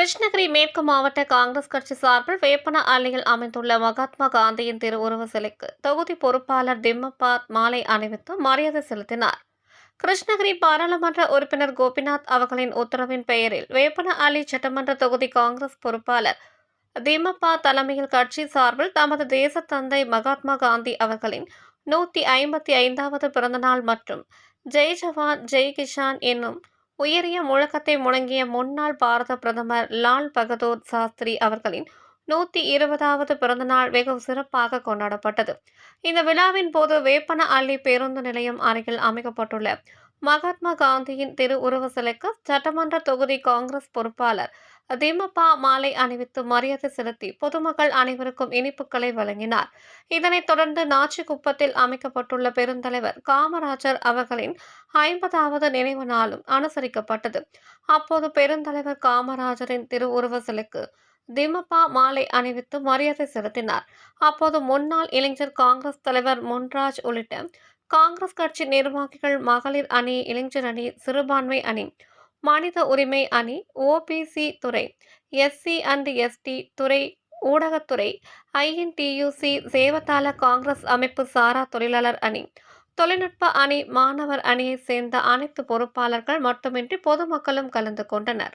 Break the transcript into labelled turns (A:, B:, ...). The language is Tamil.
A: கிருஷ்ணகிரி மேற்கு மாவட்ட காங்கிரஸ் கட்சி சார்பில் வேப்பன அலையில் அமைந்துள்ள மகாத்மா காந்தியின் திருவுருவ சிலைக்கு தொகுதி பொறுப்பாளர் திம்மப்பா மாலை அணிவித்து மரியாதை செலுத்தினார். கிருஷ்ணகிரி பாராளுமன்ற உறுப்பினர் கோபிநாத் அவர்களின் உத்தரவின் பெயரில் வேப்பன அலி சட்டமன்ற தொகுதி காங்கிரஸ் பொறுப்பாளர் திம்மப்பா தலைமையில் கட்சி சார்பில் தமது தேச தந்தை மகாத்மா காந்தி அவர்களின் நூற்றி ஐம்பத்தி ஐந்தாவது பிறந்தநாள் மற்றும் ஜெய் ஜவான் ஜெய் கிஷான் என்னும் உயரிய முழக்கத்தை முழங்கிய முன்னாள் பாரத பிரதமர் லால் பகதூர் சாஸ்திரி அவர்களின் நூற்றி இருபதாவது பிறந்தநாள் வெகு சிறப்பாக கொண்டாடப்பட்டது. இந்த விழாவின் போது வேப்பன அள்ளி பேருந்து நிலையம் அருகில் அமைக்கப்பட்டுள்ள மகாத்மா காந்தியின் திருவுருவ சிலைக்கு சட்டமன்ற தொகுதி காங்கிரஸ் பொறுப்பாளர் திமுக மாலை அணிவித்து மரியாதை செலுத்தி பொதுமக்கள் அனைவருக்கும் இனிப்புகளை வழங்கினார். இதனைத் தொடர்ந்து நாச்சிக்குப்பத்தில் அமைக்கப்பட்டுள்ள பெருந்தலைவர் காமராஜர் அவர்களின் ஐம்பதாவது நினைவு நாளும் அனுசரிக்கப்பட்டது. அப்போது பெருந்தலைவர் காமராஜரின் திருவுருவ சிலைக்கு திமுக மாலை அணிவித்து மரியாதை செலுத்தினார். அப்போது முன்னாள் இளைஞர் காங்கிரஸ் தலைவர் முன்ராஜ் உள்ளிட்ட காங்கிரஸ் கட்சி நிர்வாகிகள் மகளிர் அணி இளைஞர் அணி சிறுபான்மை அணி மனித உரிமை அணி ஓபிசி துறை எஸ்சி அண்ட் எஸ்டி துறை ஊடகத்துறை ஐஎன்டியூசி சேவத்தால காங்கிரஸ் அமைப்பு சாரா தொழிலாளர் அணி. தொழில்நுட்ப அணி மாணவர் அணியை சேர்ந்த அனைத்து பொறுப்பாளர்கள் மட்டுமின்றி பொதுமக்களும் கலந்து கொண்டனர்.